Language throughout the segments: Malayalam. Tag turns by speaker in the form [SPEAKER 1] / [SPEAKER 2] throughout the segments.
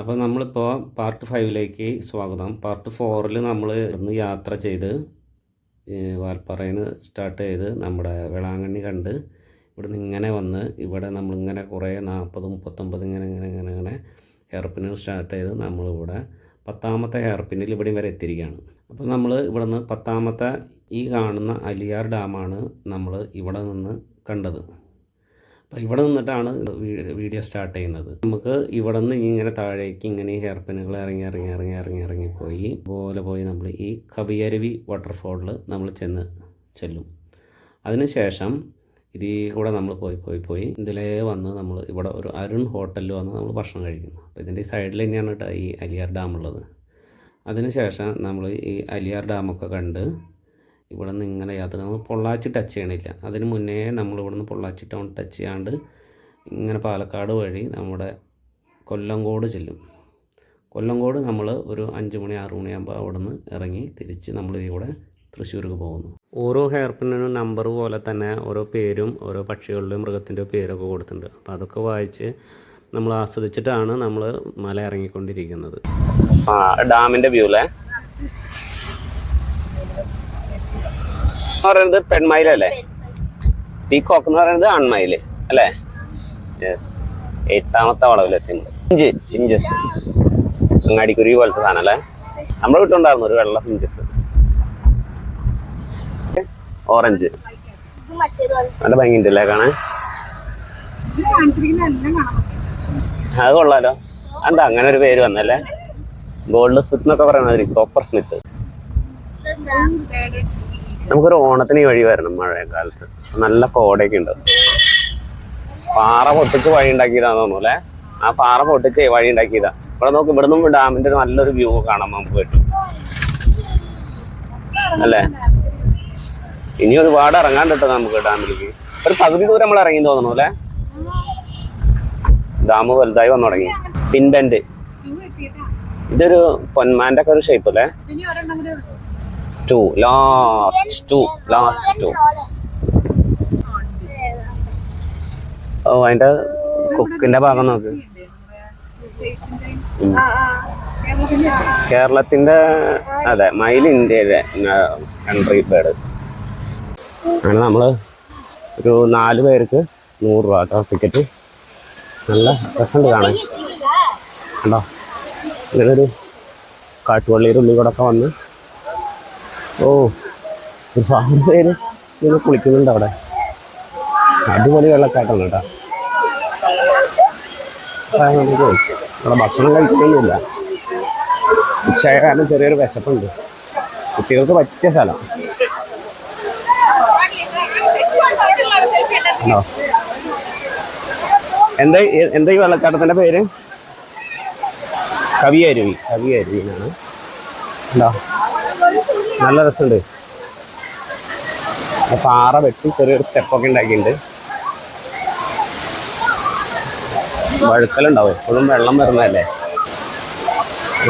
[SPEAKER 1] അപ്പോൾ നമ്മളിപ്പോൾ പാർട്ട് ഫൈവിലേക്ക് സ്വാഗതം. പാർട്ട് ഫോറിൽ നമ്മൾ ഇന്ന് യാത്ര ചെയ്ത് വാൽപ്പാറയിൽ നിന്ന് സ്റ്റാർട്ട് ചെയ്ത് നമ്മുടെ വേളാങ്കണ്ണി കണ്ട് ഇവിടെ നിന്ന് ഇങ്ങനെ വന്ന് ഇവിടെ നമ്മളിങ്ങനെ കുറേ നാൽപ്പത് മുപ്പത്തൊമ്പത് ഇങ്ങനെ ഇങ്ങനെ ഇങ്ങനെ ഇങ്ങനെ ഹെയർപിന്നിൽ സ്റ്റാർട്ട് ചെയ്ത് നമ്മളിവിടെ പത്താമത്തെ ഹെയർപിന്നിൽ ഇവിടെ വരെ എത്തിയിരിക്കുകയാണ്. അപ്പോൾ നമ്മൾ ഇവിടെ നിന്ന് പത്താമത്തെ ഈ കാണുന്ന അലിയാർ ഡാമാണ് നമ്മൾ ഇവിടെ നിന്ന് കണ്ടത്. അപ്പോൾ ഇവിടെ നിന്നിട്ടാണ് വീഡിയോ സ്റ്റാർട്ട് ചെയ്യുന്നത്. നമുക്ക് ഇവിടെ നിന്ന് ഇങ്ങനെ താഴേക്ക് ഇങ്ങനെ ഈ ഹെയർ പിന്നുകൾ ഇറങ്ങി ഇറങ്ങി ഇറങ്ങി ഇറങ്ങി ഇറങ്ങിപ്പോയി പോലെ പോയി നമ്മൾ ഈ കബിയരുവി വാട്ടർഫോളിൽ നമ്മൾ ചെന്ന് ചെല്ലും. അതിനുശേഷം ഇതിൽ കൂടെ നമ്മൾ പോയി പോയി പോയി ഇതിലേ വന്ന് നമ്മൾ ഇവിടെ ഒരു അരുൺ ഹോട്ടലിൽ വന്ന് നമ്മൾ ഭക്ഷണം കഴിക്കുന്നു. അപ്പോൾ ഇതിന്റെ സൈഡിൽ തന്നെയാണ് ഈ അലിയാർ ഡാം ഉള്ളത് അതിനുശേഷം നമ്മൾ ഈ അലിയാർ ഡാമൊക്കെ കണ്ട് ഇവിടെ നിന്ന് ഇങ്ങനെ യാത്ര നമ്മൾ പൊള്ളാച്ചി ടച്ച് ചെയ്യണില്ല. അതിന് മുന്നേ നമ്മൾ ഇവിടെ നിന്ന് പൊള്ളാച്ചി ടൗൺ ടച്ച് ചെയ്യാണ്ട് ഇങ്ങനെ പാലക്കാട് വഴി നമ്മുടെ കൊല്ലങ്കോട് ചെല്ലും. കൊല്ലങ്കോട് നമ്മൾ ഒരു അഞ്ച് മണി ആറ് മണിയാകുമ്പോൾ അവിടെ നിന്ന് ഇറങ്ങി തിരിച്ച് നമ്മൾ ഇവിടെ തൃശ്ശൂർക്ക് പോകുന്നു. ഓരോ ഹെയർ പിന്നിനും നമ്പർ പോലെ തന്നെ ഓരോ പേരും ഓരോ പക്ഷികളുടെയും മൃഗത്തിന്റെ പേരൊക്കെ കൊടുത്തിട്ടുണ്ട്. അപ്പോൾ അതൊക്കെ വായിച്ച് നമ്മൾ ആസ്വദിച്ചിട്ടാണ് നമ്മൾ മല ഇറങ്ങിക്കൊണ്ടിരിക്കുന്നത്. ആ ഡാമിന്റെ വ്യൂ അല്ലേ എന്ന് പറയുന്നത് പെൺമയിലല്ലേ പീകോക്ക് എന്ന് പറയുന്നത് ആൺമയിൽ അല്ലേ? യെസ് എട്ടാമത്തെ വളവിലെത്തി ഇഞ്ച് ഇഞ്ചസ് അങ്ങാടിക്കുരുവി പോലത്തെ സാധനം അല്ലേ? നമ്മുടെ വീട്ടിലുണ്ടായിരുന്നു ഒരു വെള്ള ഫിഞ്ചസ് ഓറഞ്ച് നല്ല ഭംഗിയുണ്ട് അല്ലേ കാണാൻ? അത് കൊള്ളാലോ. എന്താ അങ്ങനെ ഒരു പേര് വന്നല്ലേ ഗോൾഡ് സ്മിത്ത് എന്നൊക്കെ പറയുന്നത് കോപ്പർ സ്മിത്ത് നമുക്കൊരു ഓണത്തിന് വഴി വരണം മഴക്കാലത്ത് നല്ല കോടയൊക്കെ ഉണ്ട്. പാറ പൊട്ടിച്ച് വഴി ഉണ്ടാക്കിയതാന്ന് തോന്നുന്നു അല്ലേ? ആ പാറ പൊട്ടിച്ച് വഴി ഉണ്ടാക്കിയതാ. ഇവിടെ നോക്ക് ഇവിടെ നിന്നും ഡാമിന്റെ നല്ലൊരു വ്യൂ കാണാൻ നമുക്ക് പറ്റും അല്ലേ? ഇനി ഒരുപാട് ഇറങ്ങാൻ കിട്ടും നമുക്ക് ഡാമിലേക്ക്. ഒരു പകുതി ദൂരം നമ്മൾ ഇറങ്ങി തോന്നുന്നു അല്ലേ? ഡാം വലുതായി വന്നു തുടങ്ങി. പിൻബെൻഡ്. ഇതൊരു പൊന്മാന്റെ ഒക്കെ ഒരു ഷേപ്പ് അല്ലേ? To last to last to ഓ അതിന്റെ കുക്കിന്റെ ഭാഗം നോക്ക്. കേരളത്തിന്റെ അതെ മയിൽ ഇന്ത്യയുടെ കൺട്രി ബേർഡ് അങ്ങനെ നമ്മൾ ഒരു നാല് പേർക്ക് നൂറ് രൂപ കേട്ടോ ടിക്കറ്റ് നല്ല രസമുണ്ട് കാണാൻ. കണ്ടോ? ഇങ്ങനെ ഒരു കാട്ടുപള്ളിയുടെ ഉള്ളിൽ കൂടെ ഒക്കെ വന്ന് ഓ ഒരുപാട് ഇങ്ങനെ കുളിക്കുന്നുണ്ട് അവിടെ. അടിപൊളി വെള്ളച്ചാട്ടമാണ് കേട്ടോ. അവിടെ ഭക്ഷണം കഴിക്കുന്നില്ല ഉച്ചയായ കാരണം ചെറിയൊരു വിശപ്പുണ്ട്. കുട്ടികൾക്ക് പറ്റിയ സ്ഥലം. എന്താ എന്താ ഈ വെള്ളച്ചാട്ടത്തിന്റെ പേര്? കവിയരുവി. കവിയരുവിനാണ് ഉണ്ടോ നല്ല രസമുണ്ട്. പാറ വെട്ടി ചെറിയൊരു സ്റ്റെപ്പൊക്കെ ഉണ്ടാക്കിയിട്ടുണ്ട്. വഴുക്കലുണ്ടാവും. എപ്പോഴും വെള്ളം വരുന്നതല്ലേ?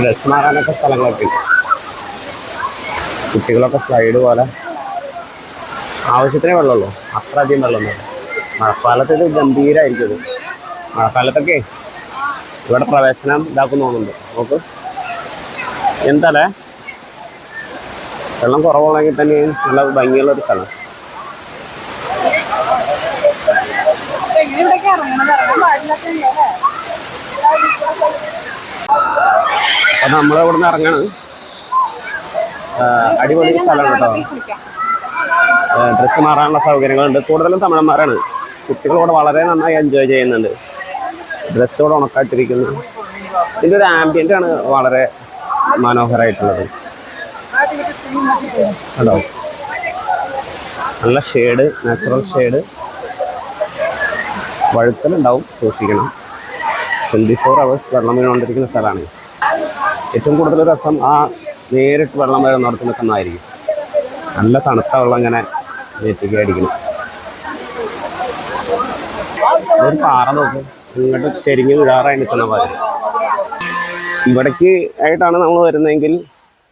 [SPEAKER 1] ഡ്രസ് മാറാനൊക്കെ സ്ഥലങ്ങളൊക്കെ ഉണ്ട്. കുട്ടികളൊക്കെ സ്ലൈഡ് പോലെ. ആവശ്യത്തിനേ വെള്ളമുള്ളൂ. അത്ര അധികം വെള്ളമൊന്നും മഴക്കാലത്ത് ഇത് ഗംഭീരമായിരിക്കും മഴക്കാലത്തൊക്കെ ഇവിടെ പ്രവേശനം ഇതാക്കുന്നു തോന്നുന്നുണ്ട്. നോക്ക്. എന്താലേ വെള്ളം കുറവുള്ളെങ്കിൽ തന്നെ നല്ല ഭംഗിയുള്ള ഒരു സ്ഥലം. അപ്പൊ നമ്മൾ ഇവിടെ നിന്ന് ഇറങ്ങാണ് അടിപൊളി സ്ഥലമാണ് കേട്ടോ. ഡ്രസ്സ് മാറാനുള്ള സൗകര്യങ്ങളുണ്ട്. കൂടുതലും തമിഴന്മാരാണ്. കുട്ടികളോട് വളരെ നന്നായി എൻജോയ് ചെയ്യുന്നുണ്ട്. ഡ്രസ്സോട് ഉണക്കാട്ടിരിക്കുന്നു ഉണക്കായിട്ടിരിക്കുന്നു. ഇതിന്റെ ഒരു ആംബിയന്റ് ആണ് വളരെ മനോഹരമായിട്ടുള്ളത്. കണ്ടോ നല്ല ഷെയ്ഡ് നാച്ചുറൽ ഷെയ്ഡ് വഴുക്കലുണ്ടാവും സൂക്ഷിക്കണം. ട്വന്റി ഫോർ അവേഴ്സ് വെള്ളം വീണുകൊണ്ടിരിക്കുന്ന സ്ഥലമാണ്. ഏറ്റവും കൂടുതൽ രസം ആ നേരിട്ട് വെള്ളം വരുന്നിടത്ത് നിൽക്കുന്നതായിരിക്കും നല്ല തണുത്ത വെള്ളം ഇങ്ങനെ ഏറ്റിക്കായിരിക്കണം അടിക്കണം. ഒരു പാറ നോക്കും. ഇങ്ങോട്ട് ചെരിഞ്ഞ് വിഴാറായി നിൽക്കുന്ന പോലെ. ഇവിടേക്ക് ആയിട്ടാണ് നമ്മൾ വരുന്നതെങ്കിൽ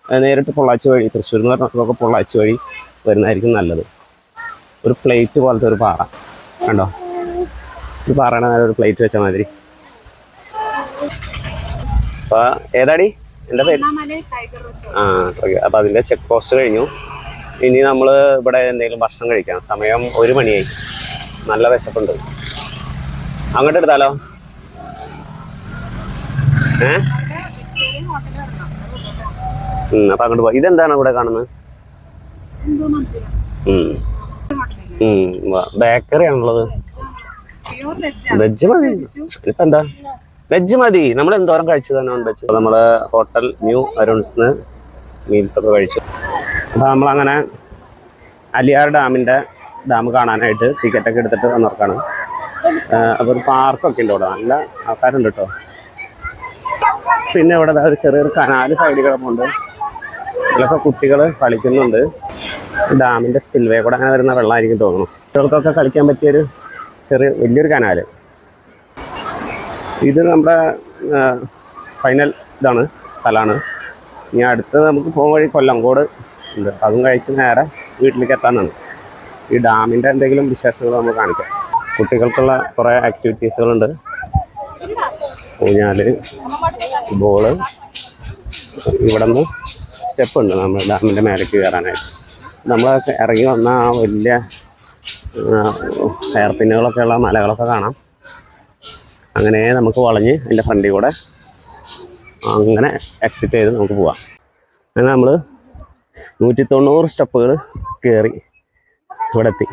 [SPEAKER 1] നേരിട്ട് പൊള്ളാച്ചി വഴി തൃശ്ശൂർ എന്ന് പറഞ്ഞൊക്കെ പൊള്ളാച്ചി വഴി വരുന്നതായിരിക്കും നല്ലത്. ഒരു പ്ലേറ്റ് പോലത്തെ ഒരു പാറ. കണ്ടോ? ഒരു പാറയുടെ നേരെ ഒരു പ്ലേറ്റ് വെച്ച മാതിരി. അപ്പൊ ഏതാടി? എന്റെ പേര്? ആ ഓക്കെ അപ്പൊ അതിന്റെ ചെക്ക് പോസ്റ്റ് കഴിഞ്ഞു. ഇനി നമ്മൾ ഇവിടെ എന്തെങ്കിലും ഭക്ഷണം കഴിക്കാം. സമയം ഒരു മണിയായി. നല്ല വിശപ്പുണ്ട്. അങ്ങോട്ട് എടുത്താലോ? ഏ
[SPEAKER 2] വെജിറ്റേറിയൻ ഹോട്ടലിൽ ഇറങ്ങാം
[SPEAKER 1] ഉം, അപ്പൊ അങ്ങോട്ട് പോവാം ഇതെന്താണ് അവിടെ കാണുന്നത്. ബേക്കറി ആണുള്ളത്.
[SPEAKER 2] വെജ്
[SPEAKER 1] മതി. ഇപ്പൊ എന്താ? വെജ് മതി. നമ്മൾ എന്തോരം കഴിച്ചതാണ് നോൺ വെജ്? നമ്മൾ ഹോട്ടൽ ന്യൂ അരുൺസ് മീൽസ് ഒക്കെ കഴിച്ചു. അപ്പൊ നമ്മളങ്ങനെ അലിയാർ ഡാമിന്റെ ഡാം കാണാനായിട്ട് ടിക്കറ്റ് ഒക്കെ എടുത്തിട്ട് വന്നിറക്കാണ് അപ്പൊ ഒരു പാർക്കൊക്കെ ഉണ്ട് ഇവിടെ നല്ല ആൾക്കാരുണ്ട് കേട്ടോ. പിന്നെ ഇവിടെ ഒരു ചെറിയൊരു കനാല് സൈഡിൽ കിടപ്പുണ്ട്. ഇതിലൊക്കെ കുട്ടികൾ കളിക്കുന്നുണ്ട്. ഡാമിന്റെ സ്പിൽവേ കൂടെ അങ്ങനെ വരുന്ന വെള്ളമായിരിക്കും തോന്നുന്നു. കുട്ടികൾക്കൊക്കെ കളിക്കാൻ പറ്റിയൊരു ചെറിയ വലിയൊരു കനാല്. ഇത് നമ്മുടെ ഫൈനൽ ഇതാണ് സ്ഥലമാണ്. ഇനി അടുത്ത് നമുക്ക് പോകും വഴി കൊല്ലങ്കോട് ഉണ്ട്. അതും കഴിച്ച് നേരെ വീട്ടിലേക്ക് എത്താനാണ്. ഈ ഡാമിന്റെ എന്തെങ്കിലും വിശേഷങ്ങൾ നമ്മൾ കാണിക്കാം. കുട്ടികൾക്കുള്ള കുറേ ആക്ടിവിറ്റീസുകളുണ്ട് ഊഞ്ഞാൽ ബോൾ ഇവിടെ നിന്ന് സ്റ്റെപ്പ് ഉണ്ട് നമ്മൾ ഡാമിന്റെ മേലേക്ക് കയറാനായിട്ട്. നമ്മൾ ഇറങ്ങി വന്ന ആ വലിയ ഹെയർ പിന്നുകളൊക്കെ ഉള്ള മലകളൊക്കെ കാണാം. അങ്ങനെ നമുക്ക് വളഞ്ഞ് അതിന്റെ ഫ്രണ്ടിൽ കൂടെ അങ്ങനെ എക്സിറ്റ് ചെയ്ത് നമുക്ക് പോവാം. അങ്ങനെ നമ്മൾ നൂറ്റി തൊണ്ണൂറ് സ്റ്റെപ്പുകൾ കയറി ഇവിടെ എത്തി.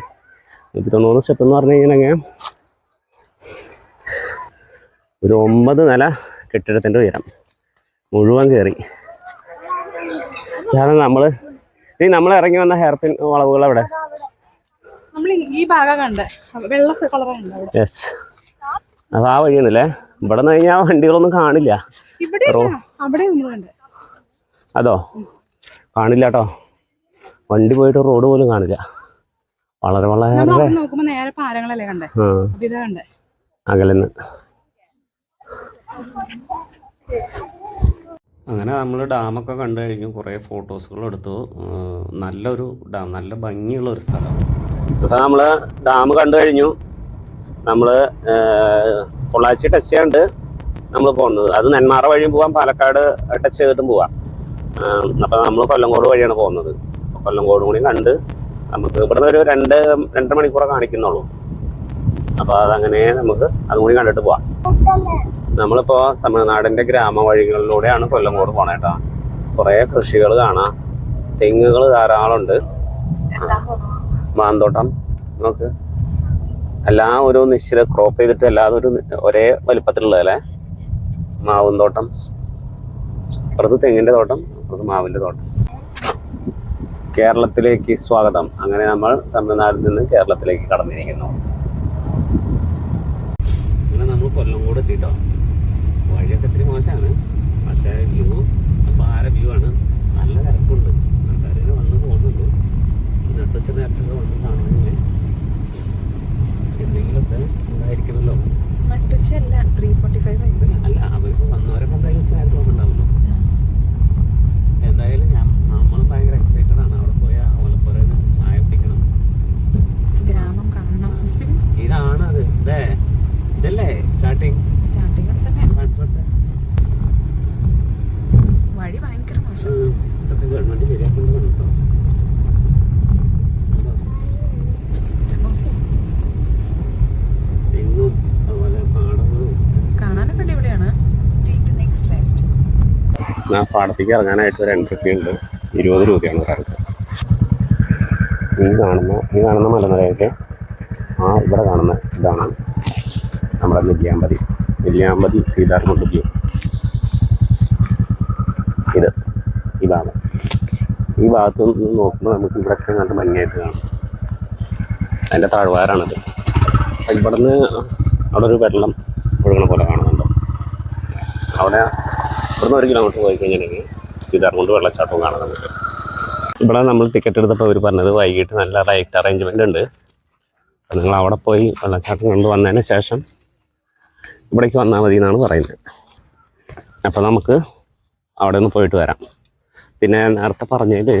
[SPEAKER 1] നൂറ്റി തൊണ്ണൂറ് സ്റ്റെപ്പ് എന്ന് പറഞ്ഞു കഴിഞ്ഞാൽ ഒരു ഒമ്പത് നില കെട്ടിടത്തിന്റെ ഉയരം മുഴുവൻ കയറി. കാരണം നമ്മൾ. ഇനി നമ്മൾ ഇറങ്ങി വന്ന ഹെയർ പിൻ വളവുകൾ അവിടെ.
[SPEAKER 2] ഈ ഭാഗം കണ്ട്. വെള്ള
[SPEAKER 1] യെസ് അപ്പൊ ആ വഴിയാണല്ലേ? ഇവിടെ നിന്ന് കഴിഞ്ഞാൽ വണ്ടികളൊന്നും കാണില്ല. അതോ? കാണില്ല കേട്ടോ. വണ്ടി പോയിട്ട് റോഡ് പോലും കാണില്ല. വളരെ വളരെ അകലെന്ന്. അങ്ങനെ നമ്മൾ ഡാമൊക്കെ കണ്ടു കഴിഞ്ഞു കുറേ ഫോട്ടോസുകൾ എടുത്തു. നല്ലൊരു ഡാം നല്ല ഭംഗിയുള്ള ഒരു സ്ഥലം. ഇപ്പം നമ്മൾ ഡാം കണ്ടു കഴിഞ്ഞു. നമ്മൾ പൊള്ളാച്ചി ടച്ച് ചെയ്യാണ്ട് നമ്മൾ പോകുന്നത് അത് നെന്മാറ വഴിയും പോവാം പാലക്കാട് ടച്ച് ചെയ്തിട്ടും പോവാം. അപ്പോൾ നമ്മൾ കൊല്ലങ്കോട് വഴിയാണ് പോകുന്നത്. കൊല്ലങ്കോട് കൂടി കണ്ട് നമുക്ക് ഇവിടുന്ന് ഒരു രണ്ട് രണ്ടര മണിക്കൂറേ കാണിക്കുന്നുള്ളൂ. അപ്പോൾ അതങ്ങനെ നമുക്ക് അതും കൂടി കണ്ടിട്ട് പോവാം. നമ്മളിപ്പോ തമിഴ്നാടിന്റെ ഗ്രാമവഴികളിലൂടെയാണ് കൊല്ലങ്കോട് പോണേ കേട്ടോ കുറേ കൃഷികൾ കാണാം. തെങ്ങുകൾ ധാരാളം ഉണ്ട് മാന്തോട്ടം. നമുക്ക് എല്ലാം ഒരു നിശ്ചിത ക്രോപ്പ് ചെയ്തിട്ട് എല്ലാതും ഒരു ഒരേ വലിപ്പത്തിലുള്ളതല്ലേ മാവും തോട്ടം. അപ്പുറത്ത് തെങ്ങിന്റെ തോട്ടം അപ്പുറത്ത് മാവിന്റെ തോട്ടം. കേരളത്തിലേക്ക് സ്വാഗതം. അങ്ങനെ നമ്മൾ തമിഴ്നാട്ടിൽ നിന്ന് കേരളത്തിലേക്ക് കടന്നിരിക്കുന്നു അങ്ങനെ നമ്മൾ കൊല്ലംകോട് എത്തിട്ടോ വഴിയൊക്കെ ഇത്തിരി മോശമാണ്. പക്ഷേ വ്യൂ അപാര വ്യൂ ആണ്. നല്ല തിരക്കുണ്ട്. ആൾക്കാർ വന്ന് പോകുന്നുണ്ട്. നട്ടുച്ച നേരത്തൊക്കെ വന്ന് കാണുന്നില്ലേ എന്തെങ്കിലുമൊക്കെ ഉണ്ടായിരിക്കണമല്ലോ
[SPEAKER 2] നട്ടുച്ചല്ല ത്രീ ഫോർട്ടി ഫൈവ്
[SPEAKER 1] ഇത് അല്ല അവർക്ക് വന്നവരൊക്കെ എന്തായാലും ഉച്ച നേരത്ത് വന്നിട്ടുണ്ടാവുമല്ലോ എന്തായാലും ഞാൻ നമ്മളും ഭയങ്കര എക്സൈറ്റഡ് ആണ് അവിടെ പോയ ഓലപ്പുറയിൽ ചായ കുടിക്കണം
[SPEAKER 2] ഗ്രാമം കാണണം
[SPEAKER 1] ഇതാണ് അത് ഇതേ ഇതല്ലേ സ്റ്റാർട്ടിങ്
[SPEAKER 2] സ്റ്റാർട്ടിങ് തന്നെ
[SPEAKER 1] കാണിച്ചോട്ടെ
[SPEAKER 2] വഴി ഭയങ്കര മോശം
[SPEAKER 1] ഉം. ഇതൊക്കെ ഗവൺമെന്റ് ശരിയാക്കേണ്ടതാണ് കേട്ടോ തെങ്ങും അതുപോലെ പാടങ്ങളും
[SPEAKER 2] കാണാനൊക്കെ അടിപൊളിയാണ്
[SPEAKER 1] ആ പാടത്തേക്ക് ഇറങ്ങാനായിട്ട് ഒരു എൻട്രി ഉണ്ട്. ഇരുപത് രൂപയാണ് ഒരാൾക്ക് ഈ കാണുന്ന ഈ കാണുന്ന മലനിരയൊക്കെ ആ ഇവിടെ കാണുന്ന ഇതാണ് നമ്മുടെ നെല്ലിയാമ്പതി. നെല്ലിയാമ്പതി സീതാർമുട്ടിക്ക് ഇത് ഭാഗം. ഈ ഭാഗത്ത് നിന്ന് നോക്കുമ്പോൾ നമുക്ക് ഇവിടെയൊക്കെ നല്ല ഭംഗിയായിട്ട് കാണാം. അതിന്റെ താഴ്വാരാണിത്. ഇവിടെ ഇവിടുന്ന് അവിടെ ഒരു വെള്ളം ഒഴുകണ പോലെ കാണുന്നുണ്ട്. അവിടെ ഇവിടുന്ന് ഒരു കിലോമീറ്റർ പോയി കഴിഞ്ഞിട്ടുണ്ടെങ്കിൽ സീതാർകുണ്ട് വെള്ളച്ചാട്ടം കാണാൻ നമുക്ക്. ഇവിടെ നമ്മൾ ടിക്കറ്റ് എടുത്തപ്പോൾ അവർ പറഞ്ഞത് വൈകിട്ട് നല്ല റൈറ്റ് അറേഞ്ച്മെന്റ് ഉണ്ട്. അപ്പോൾ നിങ്ങൾ അവിടെ പോയി വെള്ളച്ചാട്ടം കണ്ടു വന്നതിന് ശേഷം ഇവിടേക്ക് വന്നാൽ മതി എന്നാണ് പറയുന്നത്. അപ്പോൾ നമുക്ക് അവിടെ നിന്ന് പോയിട്ട് വരാം. പിന്നെ നേരത്തെ പറഞ്ഞതിൽ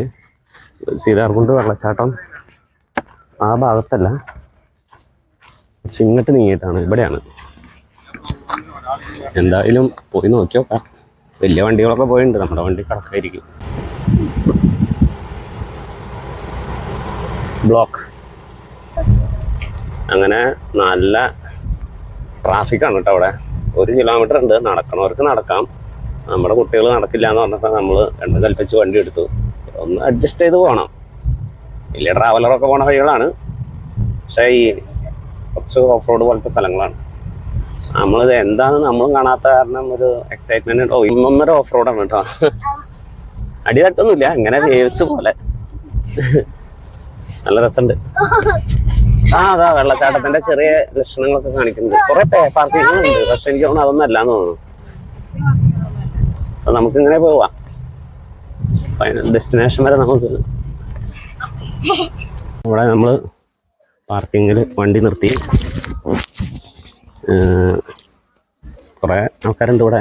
[SPEAKER 1] സീതാർകുണ്ട് വെള്ളച്ചാട്ടം ആ ഭാഗത്തല്ല ചിങ്ങട്ട് നീങ്ങിയിട്ടാണ് ഇവിടെയാണ്. എന്തായാലും പോയി നോക്കി നോക്കാം വലിയ വണ്ടികളൊക്കെ പോയിട്ടുണ്ട് നമ്മുടെ വണ്ടി കണക്കായിരിക്കും. ബ്ലോക്ക് അങ്ങനെ നല്ല ട്രാഫിക്കാണ് കേട്ടോ അവിടെ. ഒരു കിലോമീറ്റർ ഉണ്ട്. നടക്കണവർക്ക് നടക്കാം. നമ്മുടെ കുട്ടികൾ നടക്കില്ല എന്ന് പറഞ്ഞപ്പോൾ നമ്മൾ രണ്ട് കൽപ്പിച്ച് വണ്ടി എടുത്തു. ഒന്ന് അഡ്ജസ്റ്റ് ചെയ്ത് പോകണം വലിയ ട്രാവലറൊക്കെ പോണ വഴികളാണ്. പക്ഷേ ഈ കുറച്ച് ഓഫ് റോഡ് പോലത്തെ സ്ഥലങ്ങളാണ്. നമ്മളിത് എന്താണെന്ന് നമ്മളും കാണാത്ത കാരണം ഒരു എക്സൈറ്റ്മെന്റ് ഇന്നൊന്നര ഓഫ് റോഡാണ് കേട്ടോ. അടി തട്ടൊന്നുമില്ല ഇങ്ങനെ വേവ്സ് പോലെ. നല്ല രസമുണ്ട്. ആ അതാ വെള്ളച്ചാട്ടത്തിന്റെ ചെറിയ ലക്ഷണങ്ങളൊക്കെ കാണിക്കുന്നുണ്ട്. കുറെ പാർക്കിങ്ങുണ്ട് പക്ഷെ എനിക്ക് തോന്നുന്നു അതൊന്നും അല്ലാന്ന് തോന്നുന്നു. അപ്പൊ നമുക്ക് ഇങ്ങനെ പോവാം ഡെസ്റ്റിനേഷൻ വരെ നമുക്ക്. ഇവിടെ നമ്മൾ പാർക്കിങ്ങിൽ വണ്ടി നിർത്തി. കുറേ ആൾക്കാരുണ്ട് ഇവിടെ.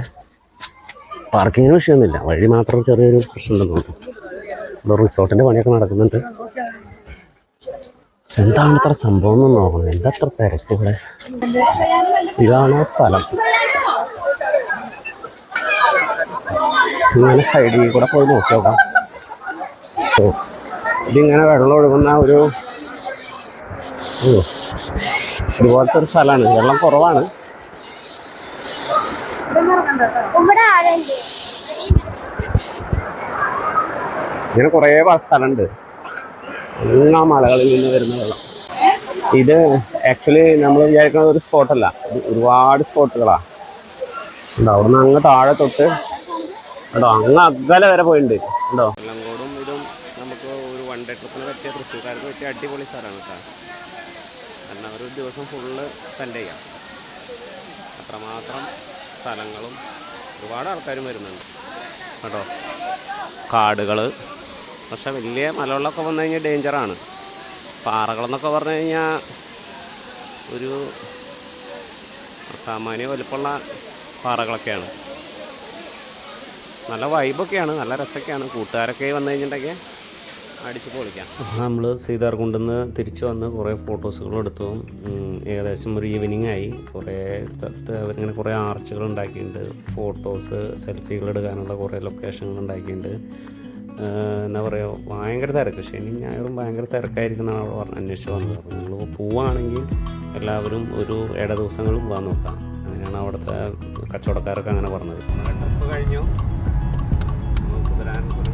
[SPEAKER 1] പാർക്കിങ്ങിന് വിഷയമൊന്നുമില്ല. വഴി മാത്രം ചെറിയൊരു പ്രശ്നമുണ്ടെന്ന് തോന്നുന്നു. റിസോർട്ടിന്റെ പണിയൊക്കെ നടക്കുന്നുണ്ട്. എന്താണ് ഇത്ര സംഭവം എന്ന് നോക്കണം. എന്താ അത്ര തിരക്ക് ഇവിടെ? ഇതാണ് സ്ഥലം. ഇങ്ങനെ സൈഡിൽ കൂടെ പോയി നോക്കി നോക്കാം. ഓ ഇതിങ്ങനെ വെള്ളം ഒഴുകുന്ന ഒരു ഇതുപോലത്തെ ഒരു സ്ഥലമാണ്. വെള്ളം കുറവാണ്.
[SPEAKER 3] ഇവിടെ ആരുണ്ട്
[SPEAKER 1] ഇങ്ങനെ കുറേ സ്ഥലമുണ്ട്. എല്ലാ മലകളിൽ നിന്ന് വരുന്ന വെള്ളം. ഇത് ആക്ച്വലി നമ്മൾ വിചാരിക്കുന്ന ഒരു സ്പോട്ടല്ല ഒരുപാട് സ്പോട്ടുകളാണ് ഉണ്ടോ അവിടുന്ന് അങ്ങ് താഴെ തൊട്ട് കേട്ടോ അങ്ങ് അകലെ വരെ പോയിട്ടുണ്ട്. ഉണ്ടോ കൊല്ലങ്കോടും ഇതും നമുക്ക് ഒരു വൺ ഡേ ട്രിപ്പിന് പറ്റിയ തൃശ്ശൂർക്കാർക്ക് പറ്റിയ അടിപൊളി സ്ഥലമാണ് കേട്ടോ. കാരണം ഒരു ദിവസം ഫുള്ള് സ്പെൻഡ് ചെയ്യാം. അത്രമാത്രം സ്ഥലങ്ങളും ഒരുപാട് ആൾക്കാരും വരുന്നുണ്ട്. കേട്ടോ? കാടുകൾ പക്ഷെ വലിയ മലകളിലൊക്കെ വന്നു കഴിഞ്ഞാൽ ഡേഞ്ചറാണ് പാറകളെന്നൊക്കെ പറഞ്ഞു കഴിഞ്ഞാൽ ഒരു സാമാന്യ വലുപ്പമുള്ള പാറകളൊക്കെയാണ്. നല്ല വൈബൊക്കെയാണ് നല്ല രസമൊക്കെയാണ്. കൂട്ടുകാരൊക്കെ വന്നു കഴിഞ്ഞിട്ടുണ്ടെങ്കിൽ അടിച്ച് പൊളിക്കാം. നമ്മൾ സീതാർകുണ്ടെന്ന് തിരിച്ചു വന്ന് കുറേ ഫോട്ടോസുകൾ എടുത്തു. ഏകദേശം ഒരു ഈവനിങ് ആയി. കുറേ സ്ഥലത്ത് അവരിങ്ങനെ കുറേ ആർച്ചുകൾ ഉണ്ടാക്കിയിട്ടുണ്ട്. ഫോട്ടോസ് സെൽഫികൾ എടുക്കാനുള്ള കുറേ ലൊക്കേഷനുകൾ ഉണ്ടാക്കിയിട്ടുണ്ട്. എന്താ പറയുക ഭയങ്കര തിരക്ക്. ഇനി ഞായറും ഭയങ്കര തിരക്കായിരിക്കും എന്നാണ് അവിടെ പറഞ്ഞ് അന്വേഷിച്ച് വന്നത്. അപ്പോൾ നിങ്ങൾ പോവുകയാണെങ്കിൽ എല്ലാവരും ഒരു ഇട ദിവസങ്ങൾ പോകാൻ നോക്കാം. അങ്ങനെയാണ് അവിടുത്തെ കച്ചവടക്കാരൊക്കെ അങ്ങനെ പറഞ്ഞത്. ട്രിപ്പ് കഴിഞ്ഞു. തുരങ്കത്തിലൂടെ